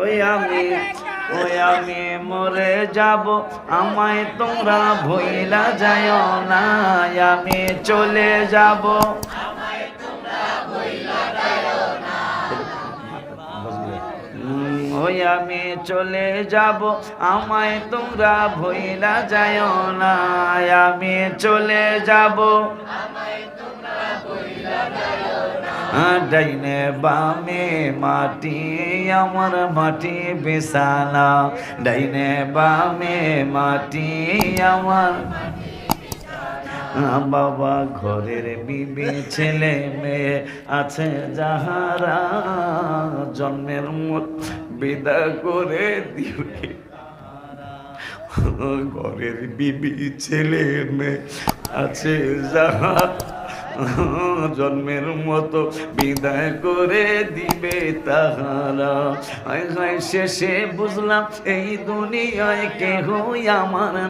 ওই আমি ওই আমি মরে যাব। আমায় তোমরা ভইলা যায় না, আমি চলে যাব। ওই আমি চলে যাব। আমায় তোমরা ভইলা যায় না, আমি চলে যাব। ডাইনে বামে মাটি, আমার মাটি বিছানা ডাইনে বামে মাটি, আমার বাবা ঘরের বিবি ছেলে মেয়ে আছে যাহারা, জন্মের মত বিদা করে দিবে। ঘরের বিবি ছেলে মেয়ে আছে যাহা জন্মের মতো বিদায় করে দিবে তাহারা। শেষে বুঝলাম এই দুনিয়ায় কেহ আমার